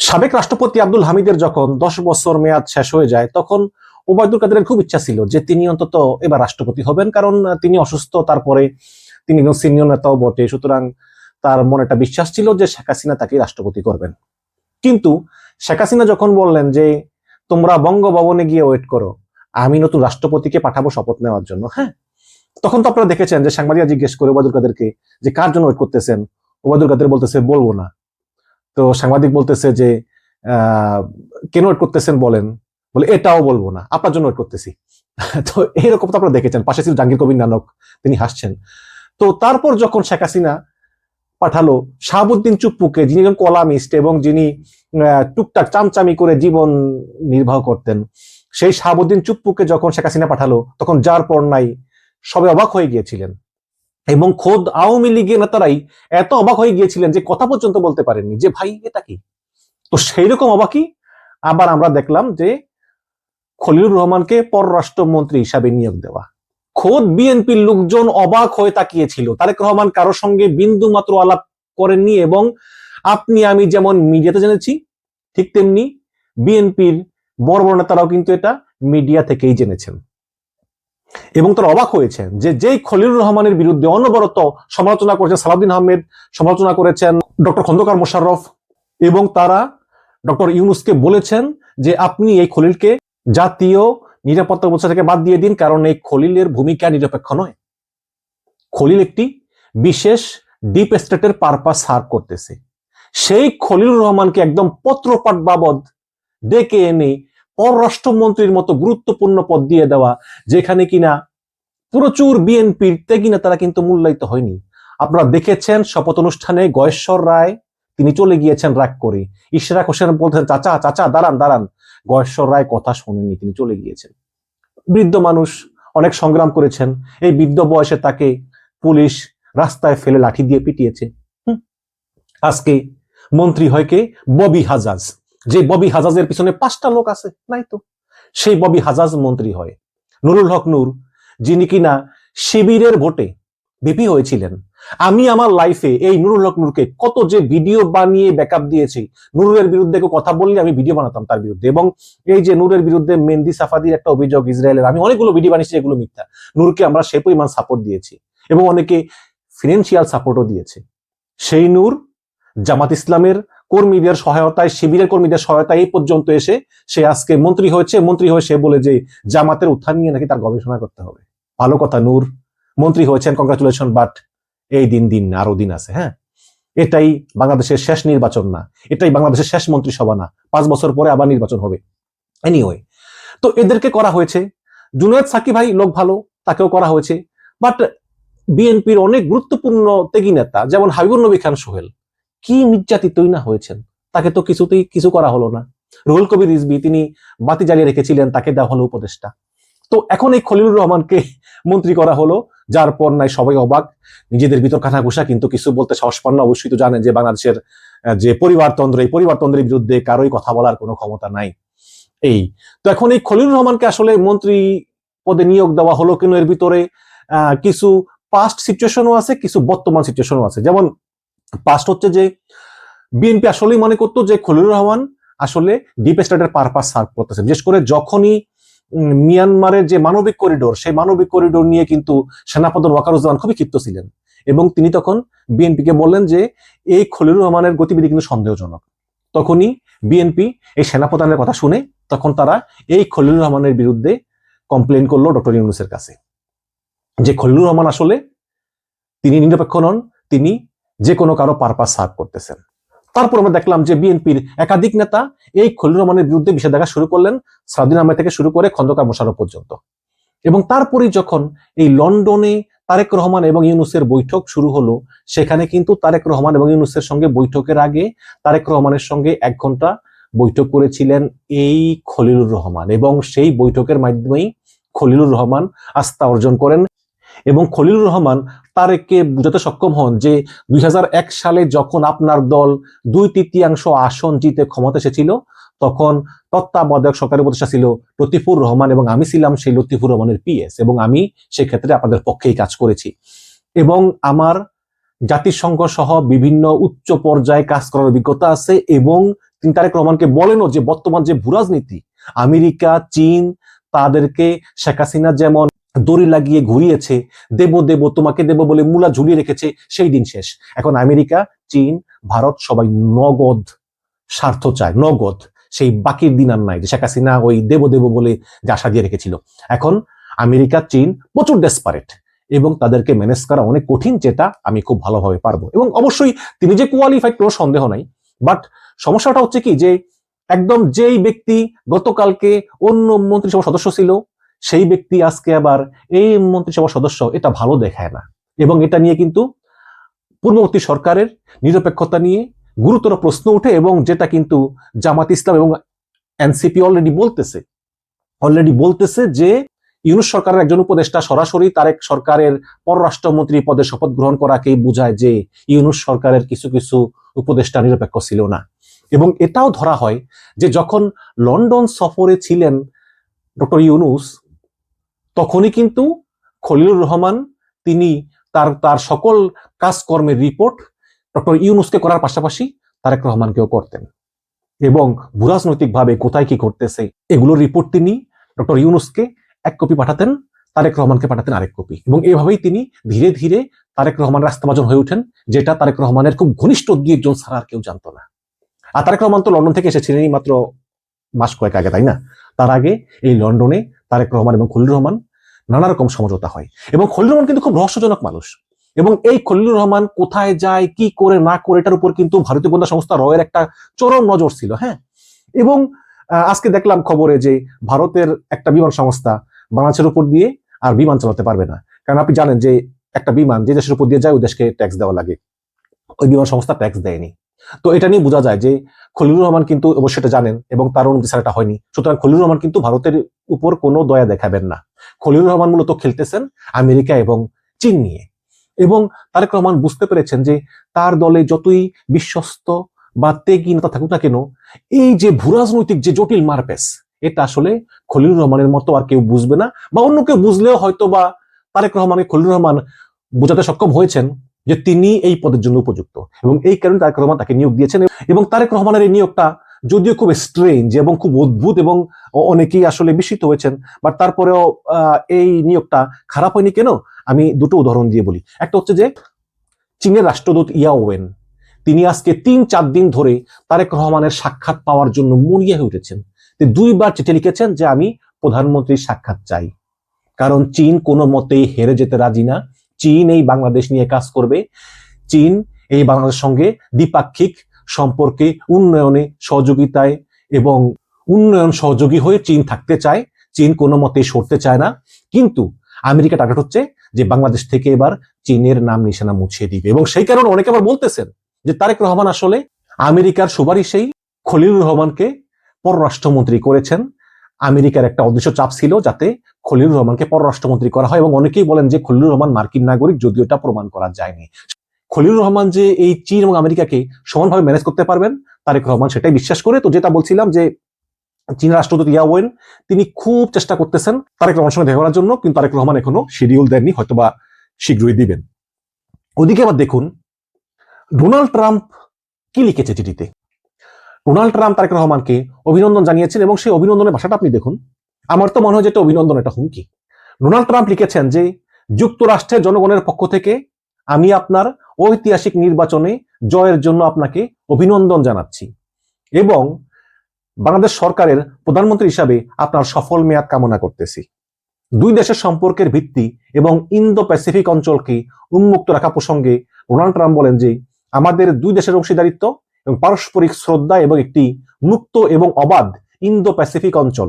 সাবেক রাষ্ট্রপতি আব্দুল হামিদের যখন দশ বছর মেয়াদ শেষ হয়ে যায়, তখন ওবায়দুল কাদেরের খুব ইচ্ছা ছিল যে তিনি অন্তত এবার রাষ্ট্রপতি হবেন, কারণ তিনি অসুস্থ, তারপরে তিনি একজন সিনিয়র নেতাও বটে, সুতরাং তার মনে একটা বিশ্বাস ছিল যে শেখ হাসিনা তাকে রাষ্ট্রপতি করবেন। কিন্তু শেখ হাসিনা যখন বললেন যে, তোমরা বঙ্গভবনে গিয়ে ওয়েট করো, আমি নতুন রাষ্ট্রপতিকে পাঠাবো শপথ নেওয়ার জন্য হ্যাঁ? তখন তো আপনারা দেখেছেন যে সাংবাদিক জিজ্ঞেস করে ওবায়দুল কাদেরকে যে, কার জন্য ওয়েট করতেছেন? ওবায়দুল কাদের বলতেছে, বলব না। তো সাংবাদিক বলতেছে যে কেন ওয়েট করতেছেন বলেন? বলে, এটাও বলব না, আপনার জন্য ওয়েট করতেছি। তো এইরকম তো আপনারা দেখেছেন, পাশে ছিল জাহাঙ্গীর কবির নানক, তিনি হাসছেন। তো তারপর যখন শেখ হাসিনা পাঠালো, শাহাবুদ্দিন চুপ্পুকে, যিনি একজন কলামিস্ট এবং যিনি টুকটাক চামচামি করে জীবন নির্বাহ করতেন, সেই শাহাবুদ্দিন চুপ্পুকে যখন শেখ হাসিনা পাঠালো, তখন যার পর নাই সবে অবাক হয়ে গিয়েছিলেন। এবং খোদ আওয়ামী লীগের নেতারাই এত অবাক হয়ে গিয়েছিলেন যে কথা পর্যন্ত বলতে পারেননি যে ভাই, এটা কি? তো সেই রকম অবাকই আবার আমরা দেখলাম যে খলিলুর রহমানকে পররাষ্ট্রমন্ত্রী হিসাবে নিয়োগ দেওয়া। খোদ বিএনপির লোকজন অবাক হয়ে তাকিয়েছিল। তারেক রহমান কারোর সঙ্গে বিন্দু মাত্র আলাপ করেননি এবং আপনি, আমি যেমন মিডিয়াতে জেনেছি, ঠিক তেমনি বিএনপির বড় বড় নেতারাও কিন্তু এটা মিডিয়া থেকেই জেনেছেন। এবং তারা অবাক হয়েছেন যে যেই খলিলুর রহমানের বিরুদ্ধে অনবরত সমালোচনা করেছেন সালাউদ্দিন আহমেদ, সমালোচনা করেছেন ডক্টর খন্দকার মোশাররফ এবং তারা ডক্টর ইউনুসকে বলেছেন যে আপনি এই খলিলকে জাতীয় নিরাপত্তা ব্যবস্থা থেকে বাদ দিয়ে দিন, কারণ এই খলিলের ভূমিকা নিরপেক্ষ নয়। খলিল একটি বিশেষ ডিপ স্টেটের পারপাস সার্ভ করতেছে। সেই খলিলুর রহমানকে একদম পত্রপাঠ বাবদ ডেকে এনে পররাষ্ট্রমন্ত্রীর মতো গুরুত্বপূর্ণ পদ দিয়ে দেওয়া, যেখানে কিনা প্রচুর বিএনপির তেগিনা তারা কিন্তু মূল্যায়িত হয়নি। আপনারা দেখেছেন শপথ অনুষ্ঠানে গয়েশ্বর রায়, তিনি চলে গিয়েছেন রাগ করে। ইশরাক হোসেন বলতেন চাচা চাচা, দাঁড়ান দাঁড়ান। গয়েশ্বর রায় কথা শোনেননি, তিনি চলে গিয়েছেন। বৃদ্ধ মানুষ অনেক সংগ্রাম করেছেন। এই বৃদ্ধ বয়সে তাকে পুলিশ রাস্তায় ফেলে লাঠি দিয়ে পিটিয়েছে। আজকে মন্ত্রী হয় কে? ববি হাজাজ। যে ববি হাজাজের পিছনে পাঁচটা লোক আছে, নাই তো। সেই ববি হাজাজ মন্ত্রী হয়। নুরুল হক নূর, যিনি কিনা শিবিরের ভোটে ভিপি হয়েছিলেন। আমি আমার লাইফে এই নুরুল হক নূরকে কত যে ভিডিও বানিয়ে ব্যাকআপ দিয়েছি, নুরুলের বিরুদ্ধে কথা বললে আমি ভিডিও বানাতাম তার বিরুদ্ধে। এবং এই যে নূরের বিরুদ্ধে মেন্দি সাফাদির একটা অভিযোগ ইসরায়েলের, আমি অনেকগুলো ভিডিও বানিয়েছি এগুলো মিথ্যা। নূরকে আমরা সে পরিমাণ সাপোর্ট দিয়েছি। এবং অনেকে ফিনান্সিয়াল সাপোর্টও দিয়েছে। সেই নূর জামাত ইসলামের কর্মীদের সহায়তায়, শিবিরের কর্মীদের সহায়তায় এই পর্যন্ত এসে সে আজকে মন্ত্রী হয়েছে। মন্ত্রী হয়ে সে বলে যে জামাতের উত্থান নিয়ে নাকি তার গবেষণা করতে হবে। ভালো কথা, নূর। মন্ত্রী হয়েছেন কংগ্রাচুলেশন বাট এই দিন দিন আরও দিন আছে হ্যাঁ? এটাই বাংলাদেশের শেষ নির্বাচন না, এটাই বাংলাদেশের শেষ মন্ত্রিসভা না। পাঁচ বছর পরে আবার নির্বাচন হবে। এনিওয়ে তো এদেরকে করা হয়েছে। জুনায়দ সাকি ভাই লোক ভালো, তাকেও করা হয়েছে। বাট বিএনপির অনেক গুরুত্বপূর্ণ তেগী নেতা, যেমন হাবিবুর নবী খান সোহেল কি নির্যাতিতই না হয়েছেন? তাকে তো কিছুতেই কিছু করা হলো না। রুহুল কবির রিজবি তিনি বাতি জ্বালিয়ে রেখেছিলেন তাকে দেওয়া হলো উপদেষ্টা তো এখন এই খলিলুর রহমানকে মন্ত্রী করা হলো, যার পর নাই সবাই অবাক। নিজেদের ভিতর কাঠা ঘুষা, কিন্তু কিছু বলতে সাহস পান না, অবশ্যই তো জানেন যে বাংলাদেশের যে পরিবারতন্ত্র, এই পরিবারতন্ত্রের বিরুদ্ধে কারোই কথা বলার কোনো ক্ষমতা নাই। এই। তো এখন এই খলিলুর রহমানকে আসলে মন্ত্রী পদে নিয়োগ দেওয়া হলো কিন্তু এর ভিতরে? কিছু পাস্ট সিচুয়েশনও আছে, কিছু বর্তমান সিচুয়েশনও আছে। যেমন পাস্ট হচ্ছে যে বিএনপি আসলেই মনে করতো যে খলিলুর রহমান আসলে ডিপ স্টেটের পারপাস সার্ভ করতেছে। বিশেষ করে যখনই মিয়ানমারের যে মানবিক করিডোর সেই মানবিক করিডোর নিয়ে কিন্তু সেনাপ্রধান ওয়াকারুজ্জামান খুবই ক্ষিপ্ত ছিলেন। এবং তিনি তখন বিএনপিকে বললেন যে, এই খলিলুর রহমানের গতিবিধি কিন্তু সন্দেহজনক। তখনই বিএনপি এই সেনাপ্রধানের কথা শুনে তখন তারা এই খলিলুর রহমানের বিরুদ্ধে কমপ্লেন করল ডক্টর ইউনুসের কাছে। যে খলিলুর রহমান আসলে তিনি নিরপেক্ষ নন, তিনি যে কোনো কারও পারপাস সার্ভ করতেছেন। তারপর আমরা দেখলাম যে বিএনপির একাধিক নেতা এই খলিলুর রহমানের বিরুদ্ধে বিষেধাজ্ঞা শুরু করলেন সাউদিন আহমেদ থেকে শুরু করে খন্দকার মোশারফ পর্যন্ত। এবং তারপরেই যখন এই লন্ডনে তারেক রহমান এবং ইউনুসের বৈঠক শুরু হলো, সেখানে কিন্তু তারেক রহমান এবং ইউনুসের সঙ্গে বৈঠকের আগে তারেক রহমানের সঙ্গে এক ঘণ্টা বৈঠক করেছিলেন এই খলিলুর রহমান এবং সেই বৈঠকের মাধ্যমেই খলিলুর রহমান আস্থা অর্জন করেন। এবং খলিলুর রহমান তারেককে বুঝাতে সক্ষম হন যে দুই হাজার এক সালে যখন আপনার দল দুই তৃতীয়াংশ আসন জিতে ক্ষমতা এসেছিল, তখন তত্ত্বাবধায়ক সরকারের উপদেষ্টা ছিল লতিফুর রহমান এবং আমি ছিলাম সেই লতিফুর রহমানের পিএস এবং আমি সেক্ষেত্রে আপনাদের পক্ষেই কাজ করেছি। এবং আমার জাতিসংঘ সহ বিভিন্ন উচ্চ পর্যায়ে কাজ করার অভিজ্ঞতা আছে এবং তিনি তারেক রহমানকে বলেনও যে বর্তমান যে ভূরাজনীতি, আমেরিকা, চীন, তাদেরকে শেখ হাসিনা যেমন দড়ি লাগিয়ে ঘুরিয়েছে, দেব দেব, তোমাকে দেব বলে মূলা ঝুলিয়ে রেখেছে, সেই দিন শেষ। এখন আমেরিকা, চীন, ভারত সবাই নগদ স্বার্থ চায়, নগদ। সেই বাকির দিন আর নাই যে শেখ হাসিনা ওই দেব দেব বলে যে আশা দিয়ে রেখেছিল। এখন আমেরিকা, চীন প্রচুর ডেসপারেট এবং তাদেরকে ম্যানেজ করা অনেক কঠিন, যেটা আমি খুব ভালোভাবে পারব। এবং অবশ্যই তিনি যে কোয়ালিফাইড কোনো সন্দেহ নাই বাট সমস্যাটা হচ্ছে কি যে একদম যেই ব্যক্তি গতকালকে অন্য মন্ত্রিসভার সদস্য ছিল সেই ব্যক্তি আজকে আবার এই মন্ত্রিসভার সদস্য, এটা ভালো দেখায় না। এবং এটা নিয়ে কিন্তু পূর্ববর্তী সরকারের নিরপেক্ষতা নিয়ে গুরুতর প্রশ্ন উঠে এবং যেটা কিন্তু জামাত ইসলাম এবং এনসিপি অলরেডি বলতেছে। অলরেডি বলতেছে যে ইউনুস সরকারের একজন উপদেষ্টা সরাসরি তারেক সরকারের পররাষ্ট্রমন্ত্রী পদে শপথ গ্রহণ করাকেই বোঝায় যে ইউনুস সরকারের কিছু কিছু উপদেষ্টা নিরপেক্ষ ছিল না। এবং এটাও ধরা হয় যে যখন লন্ডন সফরে ছিলেন ডক্টর ইউনুস তখনই কিন্তু খলিলুর রহমান তিনি তার তার সকল কাজকর্মের রিপোর্ট ডক্টর ইউনুসকে করার পাশাপাশি তারেক রহমানকেও করতেন। এবং ভূরাজনৈতিকভাবে কোথায় কি ঘটতেছে এগুলোর রিপোর্ট তিনি ডক্টর ইউনুসকে এক কপি পাঠাতেন, তারেক রহমানকে পাঠাতেন আরেক কপি এবং এভাবেই তিনি ধীরে ধীরে তারেক রহমান রাস্তাবাজন হয়ে ওঠেন, যেটা তারেক রহমানের খুব ঘনিষ্ঠ দুই একজন ছাড়া আর কেউ জানতো না। আর তারেক রহমান তো লন্ডন থেকে এসেছিলেন এই মাত্র মাস কয়েক আগে, তাই না? তার আগে এই লন্ডনে তারেক রহমান এবং খলিলুর রহমান নানা রকম সমঝোতা হয়। এবং খলিলুর রহমান কিন্তু খুব রহস্যজনক মানুষ। এবং এই খলিলুর রহমান কোথায় যায়, কি করে, না করে, এটার উপর কিন্তু ভারতীয় গোয়েন্দা সংস্থা রয়ের একটা চরম নজর ছিল হ্যাঁ? এবং আজকে দেখলাম খবরে যে ভারতের একটা বিমান সংস্থা বাংলাদেশের উপর দিয়ে আর বিমান চালাতে পারবে না। কারণ আপনি জানেন যে একটা বিমান যে দেশের উপর দিয়ে যায়, ওই দেশকে ট্যাক্স দেওয়া লাগে। ওই বিমান সংস্থা ট্যাক্স দেয়নি। তো এটা নিয়ে বোঝা যায় যে খলিলুর রহমান কিন্তু অবশ্যই এটা জানেন এবং তার অনুমতি এটা হয়নি। সুতরাং খলিলুর রহমান কিন্তু ভারতের উপর কোনো দয়া দেখাবেন না। খলিলুর রহমান মূলত খেলতেছেন আমেরিকা এবং চীন নিয়ে। এবং তারেক রহমান বুঝতে পেরেছেন যে তার দলে যতই বিশ্বস্ত বা তেগি নেতা থাকুক না কেন, এই যে ভূরাজনৈতিক যে জটিল মারপেস এটা আসলে খলিলুর রহমানের মতো আর কেউ বুঝবে না বা অন্য কেউ বুঝলেও হয়তো বা তারেক রহমানকে খলিলুর রহমান বোঝাতে সক্ষম হয়েছেন। যে তিনি এই পদের জন্য উপযুক্ত এবং এই কারণে তারেক রহমান তাকে নিয়োগ দিয়েছেন এবং তারেক রহমানের এই নিয়োগটা যদিও খুব স্ট্রেঞ্জ এবং খুব অদ্ভুত এবং অনেকেই আসলে বিস্মিত হয়েছেন বাট তারপরেও এই নিয়োগটা খারাপ হয়নি কেন? আমি দুটো উদাহরণ দিয়ে বলি। একটা হচ্ছে যে, চীনের রাষ্ট্রদূত ইয়াওয়েন তিনি আজকে তিন চার দিন ধরে তারেক রহমানের সাক্ষাৎ পাওয়ার জন্য মরিয়া হয়ে উঠেছেন। দুইবার চিঠি লিখেছেন যে, আমি প্রধানমন্ত্রীর সাক্ষাৎ চাই। কারণ চীন কোনো মতেই হেরে যেতে রাজি না। চীন এই বাংলাদেশ নিয়ে কাজ করবে। চীন এই বাংলাদেশের সঙ্গে দ্বিপাক্ষিক সম্পর্কে উন্নয়নে সহযোগিতায় এবং উন্নয়ন সহযোগী হয়ে চীন থাকতে চায়। চীন কোনো মতেই সরতে চায় না। কিন্তু আমেরিকা টার্গেট হচ্ছে যে বাংলাদেশ থেকে এবার চীনের নাম নিশানা মুছিয়ে দিবে। এবং সেই কারণে অনেকে আবার বলতেছেন যে তারেক রহমান আসলে আমেরিকার সুপারিশেই খলিলুর রহমানকে পররাষ্ট্রমন্ত্রী করেছেন। আমেরিকার একটা অদৃশ্য চাপ ছিল যাতে খলিলুর রহমানকে পররাষ্ট্রমন্ত্রী করা হয় এবং অনেকেই বলেন যে খলিলুর রহমান মার্কিন নাগরিক, যদিও এটা প্রমাণ করা যায়নি। খলিলুর রহমান যে এই চীন এবং আমেরিকাকে সমানভাবে ম্যানেজ করতে পারবেন, তারেক রহমান সেটাই বিশ্বাস করে। তো যেটা বলছিলাম যে চীন রাষ্ট্রদূত ইয়াওয়েন তিনি খুব চেষ্টা করতেছেন তারেক রহমান সঙ্গে দেখা করার জন্য, কিন্তু তারেক রহমান এখনও শিডিউল দেননি, হয়তোবা শীঘ্রই দিবেন। ওদিকে আবার দেখুন, ডোনাল্ড ট্রাম্প কি লিখেছে চিঠিতে? ডোনাল্ড ট্রাম্প তারেক রহমানকে অভিনন্দন জানিয়েছেন এবং সেই অভিনন্দনের ভাষাটা আপনি দেখুন। আমার তো মনে হয় যে এটা অভিনন্দন, এটা হুমকি। ডোনাল্ড ট্রাম্প লিখেছেন যে যুক্তরাষ্ট্রের জনগণের পক্ষ থেকে আমি আপনার ঐতিহাসিক নির্বাচনে জয়ের জন্য আপনাকে অভিনন্দন জানাচ্ছি এবং বাংলাদেশ সরকারের প্রধানমন্ত্রী হিসাবে আপনার সফল মেয়াদ কামনা করতেছি। দুই দেশের সম্পর্কের ভিত্তি এবং ইন্দো প্যাসিফিক অঞ্চলকে উন্মুক্ত রাখা প্রসঙ্গে ডোনাল্ড ট্রাম্প বলেন যে, আমাদের দুই দেশের অংশীদারিত্ব এবং পারস্পরিক শ্রদ্ধা এবং একটি মুক্ত এবং অবাধ ইন্দো প্যাসিফিক অঞ্চল।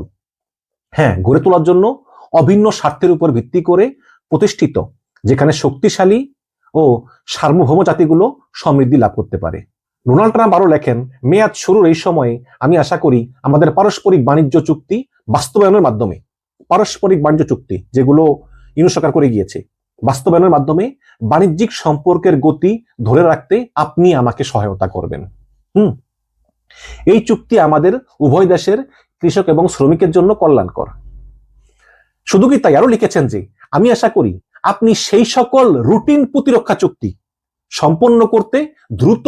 হ্যাঁ গড়ে তোলার জন্য অভিন্ন স্বার্থের উপর ভিত্তি করে প্রতিষ্ঠিত, যেখানে শক্তিশালী ও সার্বভৌম জাতিগুলো সমৃদ্ধি লাভ করতে পারে। ডোনাল্ড ট্রাম্প আরও লেখেন, মেয়াদ শুরুর এই সময়ে আমি আশা করি আমাদের পারস্পরিক বাণিজ্য চুক্তি বাস্তবায়নের মাধ্যমে, পারস্পরিক বাণিজ্য চুক্তি যেগুলো ইউনুস সরকার করে গিয়েছে, বাস্তবায়নের মাধ্যমে বাণিজ্যিক সম্পর্কের গতি ধরে রাখতে আপনি আমাকে সহায়তা করবেন। হুম, এই চুক্তি আমাদের উভয় দেশের কৃষক এবং শ্রমিকের জন্য কল্যাণকর। শুধু কি তাই আরও লিখেছেন যে, আমি আশা করি আপনি সেই সকল রুটিন প্রতিরক্ষা চুক্তি সম্পন্ন করতে দ্রুত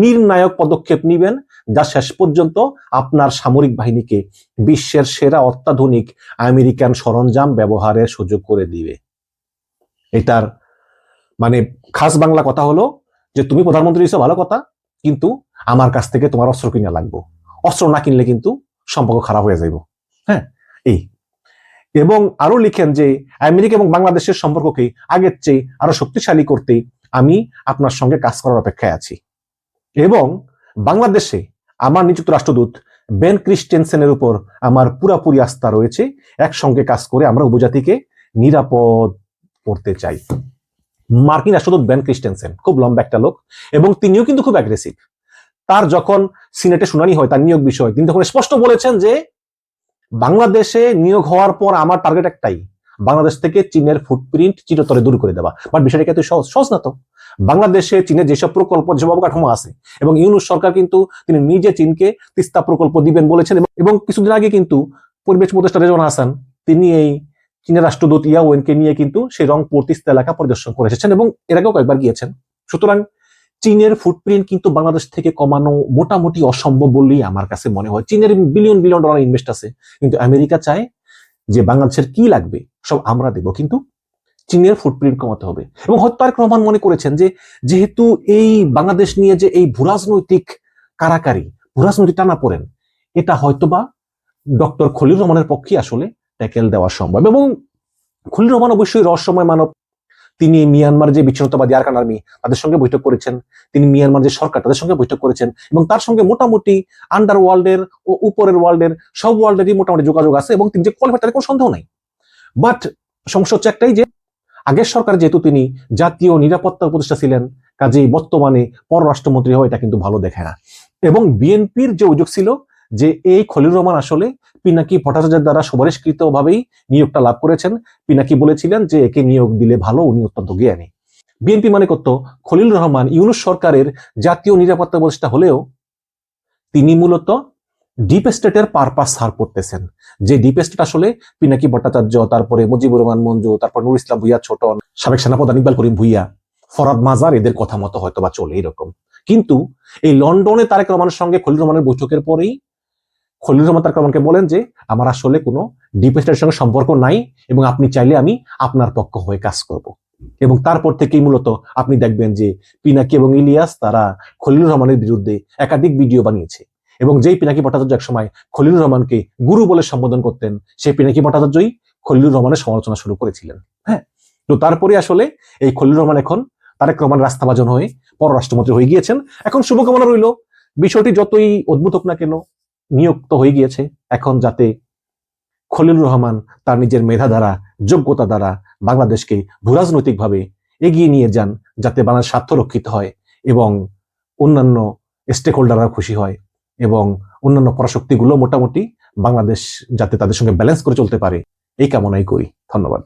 নির্ণায়ক পদক্ষেপ নেবেন, যা শেষ পর্যন্ত আপনার সামরিক বাহিনীকে বিশ্বের সেরা অত্যাধুনিক আমেরিকান সরঞ্জাম ব্যবহারের সুযোগ করে দিবে। এটার মানে খাস বাংলা কথা হলো যে, তুমি প্রধানমন্ত্রী হিসেবে ভালো কথা, কিন্তু আমার কাছ থেকে তোমার অস্ত্র কিনা লাগবো। অস্ত্র না কিনলে কিন্তু সম্পর্ক খারাপ হয়ে যাইব। হ্যাঁ? এই। এবং আরও লিখেন যে, আমেরিকা এবং বাংলাদেশের সম্পর্ককে আগের চেয়ে আরও শক্তিশালী করতে আমি আপনার সঙ্গে কাজ করার অপেক্ষায় আছি। এবং বাংলাদেশে আমার নিযুক্ত রাষ্ট্রদূত বেন ক্রিস্টেনসেনের উপর আমার পুরাপুরি আস্থা রয়েছে, একসঙ্গে কাজ করে আমরা উপজাতিকে নিরাপদ করতে চাই। মার্কিন রাষ্ট্রদূত বেন ক্রিস্টেনসেন, খুব লম্বা একটা লোক এবং তিনিও কিন্তু খুব অ্যাগ্রেসিভ তার যখন সিনেটে শুনানি হয়, তার নিয়োগ বিষয়, তিনি তখন স্পষ্ট বলেছেন যে বাংলাদেশে নিয়োগ হওয়ার পর আমার টার্গেট একটাই, বাংলাদেশ থেকে চীনের ফুটপ্রিন্ট চিরতরে দূর করে দেওয়া। বাট বিষয়টা কিন্তু সহজ না তো? বাংলাদেশে চীনের যেসব প্রকল্প, যেসব অবকাঠামো আছে, এবং ইউনুস সরকার কিন্তু তিনি নিজে চীনকে তিস্তা প্রকল্প দিবেন বলেছেন, এবং- এবং কিছুদিন আগে কিন্তু পরিবেশ উপদেষ্টা রেজন হাসান, তিনি এই চীনের রাষ্ট্রদূত ইয়াওয়েনকে নিয়ে কিন্তু সেই রংপুর তিস্তা এলাকা পরিদর্শন করে এসেছেন, এবং এর আগেও কয়েকবার গিয়েছেন। সুতরাং চীনের ফুটপ্রিন্ট কিন্তু বাংলাদেশ থেকে কমানো মোটামুটি অসম্ভব বললেই আমার কাছে মনে হয়। চীনের বিলিয়ন বিলিয়ন ডলার ইনভেস্ট আছে। কিন্তু আমেরিকা চায় যে বাংলাদেশের কি লাগবে, সব আমরা দেব। কিন্তু চীনের ফুটপ্রিন্ট কমাতে হবে। এবং হয়তো তারেক রহমান মনে করেছেন যে যেহেতু এই বাংলাদেশ নিয়ে যে এই ভূরাজনৈতিক কারাকারি, ভূরাজনৈতিক টানা পড়েন এটা হয়তোবা ডক্টর খলিল রহমানের পক্ষে আসলে ট্যাকেল দেওয়া সম্ভব। এবং খলিল রহমান অবশ্যই রহস্যময় মানব তিনি মিয়ানমার যে বিচ্ছিন্নতাবাদী আরকান আর্মি তাদের সঙ্গে বৈঠক করেছেন, তিনি মিয়ানমার যে সরকার তাদের সঙ্গে বৈঠক করেছেন, এবং তার সঙ্গে মোটামুটি আন্ডার ওয়ার্ল্ডের ও উপরের ওয়ার্ল্ডের সব ওয়ার্ল্ডেরই মোটামুটি যোগাযোগ আছে, এবং তিনি যে কোয়ালিফাই তাদের কোনো সন্দেহ নাই। বাট সমস্যা হচ্ছে একটাই যে, আগের সরকার যেহেতু তিনি জাতীয় নিরাপত্তা উপদেষ্টা ছিলেন, কাজেই বর্তমানে পররাষ্ট্রমন্ত্রী হওয়া এটা কিন্তু ভালো দেখে না। এবং বিএনপির যে অভিযোগ ছিল যে এই খলিল রহমান আসলে পিনাকি ভট্টাচার্যের দ্বারা সুপারিশকৃত ভাবেই নিয়োগটা লাভ করেছেন। পিনাকি বলেছিলেন যে একে নিয়োগ দিলে ভালো, উনি অত্যন্ত জ্ঞানী। বিএনপি মানে করত খলিল রহমান ইউনুস সরকারের জাতীয় নিরাপত্তা উপদেষ্টা হলেও তিনি মূলত ডিপ স্টেটের পারপাস সার করতেছেন যে ডিপ স্টেট আসলে পিনাকি ভট্টাচার্য, তারপরে মুজিবুর রহমান মঞ্জু, তারপর নুর ইসলাম ভুইয়া ছোটন, সাবেক সেনাপ্রধান ইকবাল করিম ভুইয়া, ফরাদ মাজার, এদের কথা মতো হয়তো বা চলে এরকম। কিন্তু এই লন্ডনে তারেক রহমানের সঙ্গে খলিল রহমানের বৈঠকের পরেই খলিল রহমান রহমানকে বলেন যে, আমার আসলে কোনো ডিপ স্টেটের সঙ্গে সম্পর্ক নাই এবং আপনি চাইলে আমি আপনার পক্ষ হয়ে কাজ করব। এবং তারপর থেকেই মূলত আপনি দেখবেন যে, পিনাকি এবং ইলিয়াস তারা খলিল রহমানের বিরুদ্ধে একাধিক ভিডিও বানিয়েছে। এবং যেই পিনাকি ভট্টাচার্য এক সময় খলিলুর রহমানকে গুরু বলে সম্বোধন করতেন, সেই পিনাকি ভট্টাচার্যই খলিলুর রহমানের সমালোচনা শুরু করেছিলেন। হ্যাঁ? তো তারপরে আসলে এই খলিলুর রহমান এখন তারেক রহমান রাস্তাভাজন হয়ে পররাষ্ট্রমন্ত্রী হয়ে গিয়েছেন। এখন শুভকামনা রইল। বিষয়টি যতই অদ্ভুত হোক না কেন নিয়োগ তো হয়ে গিয়েছে। এখন যাতে খলিলুর রহমান তার নিজের মেধা দ্বারা, যোগ্যতা দ্বারা বাংলাদেশকে ভূরাজনৈতিকভাবে এগিয়ে নিয়ে যান, যাতে বাংলাদেশ স্বার্থ রক্ষিত হয় এবং অন্যান্য স্টেক হোল্ডাররা খুশি হয় এবং অন্যান্য পরাশক্তিগুলো মোটামুটি বাংলাদেশ যাতে তাদের সঙ্গে ব্যালেন্স করে চলতে পারে। এই কামনাই করি। ধন্যবাদ।